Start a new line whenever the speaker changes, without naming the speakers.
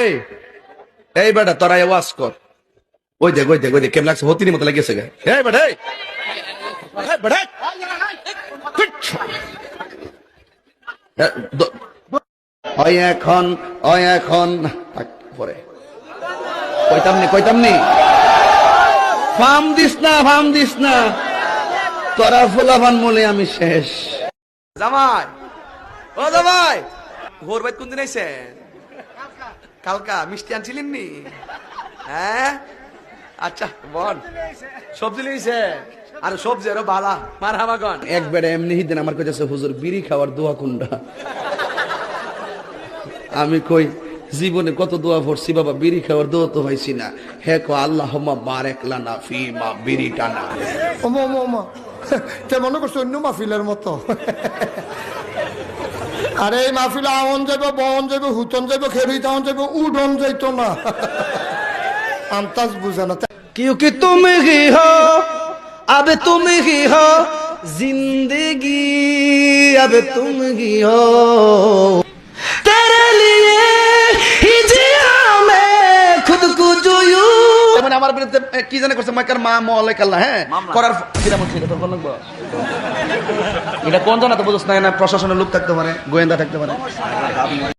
এই এই বেটা, তোরা ওয়াজ কর। ওই দেখ ওই দেখ ওই দেখ, কেমন লাগছে? হতিনি মতো লাগিয়েছে গে। এই বেটা ওই এখন এখন পরে। ফাম দিস না, ফাম দিস না। তোরা ফুলাফান মলে আমি শেষ। জামাই, ও জামাই ভোর বাইত কোন দিন আইছেন? কালকা মিষ্টি আনছিলেন নি হ্যাঁ? আচ্ছা বল। সবজি লইছে। আর সবজি আরও বালা। মার হামাগন একবার এমনি দিন আমার কাছে হুজুর বিড়ি খাওয়ার দোয়া কোনটা? আমি কই জীবনে কত দোয়া পড়ছি বাবা বিড়ি খাওয়ার দোয়া তো হয়েছি না। হে কো আল্লাহ বারেক লানা ফি মা বিড়ি টানা
ওমা ওমা ওমা। তে মনে করছ অন্য মাহফিলের মতো? আরে এই মাহফিলে আমন যাইব বন যাইব হুতন যাইব খেরুই তাহন যাইব উডন যাইতো না আন্তাজ বুঝে না
क्योंकि तुम ही हो अब तुम ही हो जिंदगी अब तुम ही हो মানে আমার বিরুদ্ধে কি জানে করছে? মাইকার মা মলে কাল্লা হ্যাঁ? করার কিরা মত এটা? তো কোন লাগবে এটা কোন জানা তো বুঝছ না না প্রশাসনের লোক থাকতে পারে গোয়েন্দা থাকতে পারে।